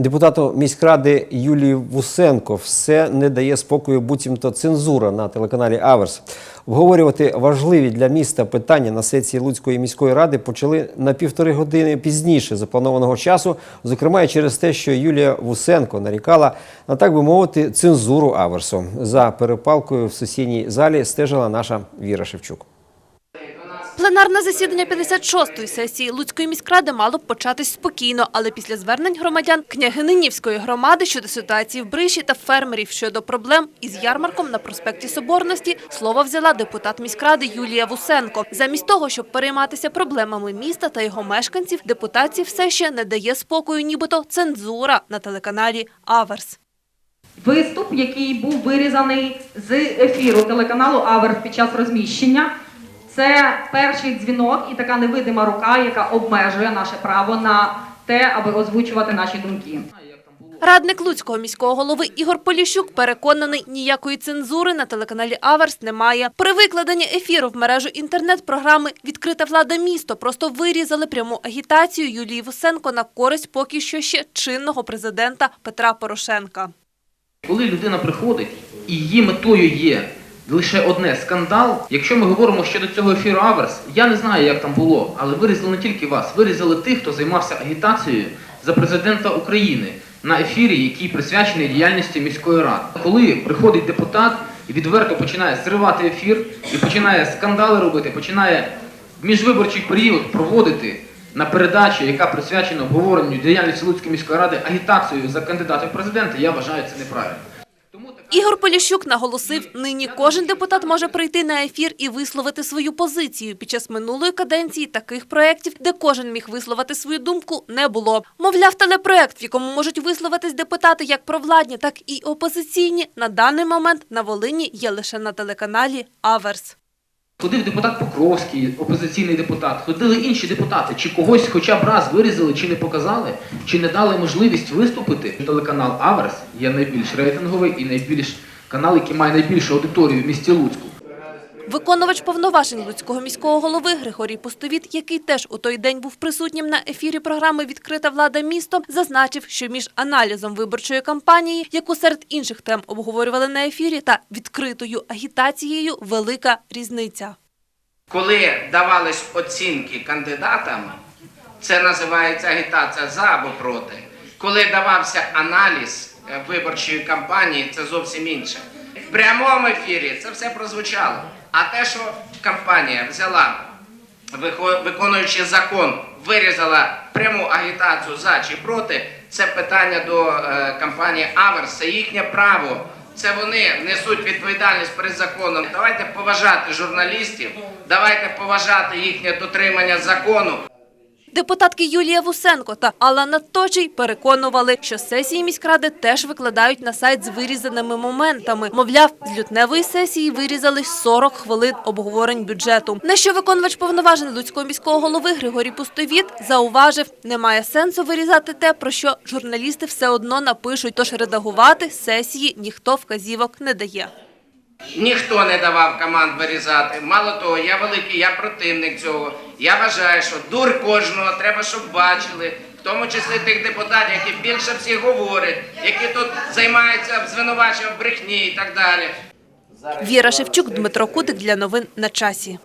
Депутату міськради Юлії Вусенко все не дає спокою буцімто цензура на телеканалі Аверс. Обговорювати важливі для міста питання на сесії Луцької міської ради почали на півтори години пізніше запланованого часу, зокрема і через те, що Юлія Вусенко нарікала на так би мовити цензуру Аверсу. За перепалкою в сесійній залі стежила наша Віра Шевчук. Пленарне засідання 56-ї сесії Луцької міськради мало б початись спокійно, але після звернень громадян Княгининівської громади щодо ситуації в Бриші та фермерів щодо проблем із ярмарком на проспекті Соборності слово взяла депутат міськради Юлія Вусенко. Замість того, щоб перейматися проблемами міста та його мешканців, депутації все ще не дає спокою, нібито цензура на телеканалі Аверс. Виступ, який був вирізаний з ефіру телеканалу Аверс під час розміщення. Це перший дзвінок і така невидима рука, яка обмежує наше право на те, аби озвучувати наші думки. Радник Луцького міського голови Ігор Поліщук переконаний, ніякої цензури на телеканалі Аверс немає. При викладенні ефіру в мережу інтернет-програми «Відкрита влада місто» просто вирізали пряму агітацію Юлії Вусенко на користь поки що ще чинного президента Петра Порошенка. Коли людина приходить і її метою є лише одне скандал, якщо ми говоримо щодо цього ефіру Аверс, я не знаю, як там було, але вирізали не тільки вас, вирізали тих, хто займався агітацією за президента України на ефірі, який присвячений діяльності міської ради. Коли приходить депутат і відверто починає зривати ефір і починає скандали робити, починає міжвиборчий період проводити на передачі, яка присвячена обговоренню діяльності Луцької міської ради, агітацію за кандидата в президенти, я вважаю це неправильно. Ігор Поліщук наголосив, нині кожен депутат може прийти на ефір і висловити свою позицію. Під час минулої каденції таких проєктів, де кожен міг висловити свою думку, не було. Мовляв, телепроєкт, в якому можуть висловитись депутати як провладні, так і опозиційні, на даний момент на Волині є лише на телеканалі Аверс. Ходив депутат Покровський, опозиційний депутат, ходили інші депутати, чи когось хоча б раз вирізали, чи не показали, чи не дали можливість виступити. Телеканал Аверс є найбільш рейтинговий і найбільш канал, який має найбільшу аудиторію в місті Луцьку. Виконувач повноважень Луцького міського голови Григорій Пустовіт, який теж у той день був присутнім на ефірі програми Відкрита влада місто, зазначив, що між аналізом виборчої кампанії, яку серед інших тем обговорювали на ефірі, та відкритою агітацією велика різниця. Коли давались оцінки кандидатам, це називається агітація за або проти. Коли давався аналіз е, виборчої кампанії, це зовсім інше. В прямому ефірі це все прозвучало. А те, що кампанія взяла, виконуючи закон, вирізала пряму агітацію за чи проти, це питання до компанії Аверс, це їхнє право. Це вони несуть відповідальність перед законом. Давайте поважати журналістів, давайте поважати їхнє дотримання закону. Депутатки Юлія Вусенко та Алла Точий переконували, що сесії міськради теж викладають на сайт з вирізаними моментами. Мовляв, з лютневої сесії вирізали 40 хвилин обговорень бюджету. На що виконувач повноважень Луцького міського голови Григорій Пустовіт зауважив, немає сенсу вирізати те, про що журналісти все одно напишуть, тож редагувати сесії ніхто вказівок не дає. Ніхто не давав команд вирізати. Мало того, я великий, я противник цього. Я вважаю, що дур кожного треба, щоб бачили, в тому числі тих депутатів, які більше всіх говорять, які тут займаються звинуваченням брехні і так далі. Віра Шевчук, Дмитро Кутик для новин на часі.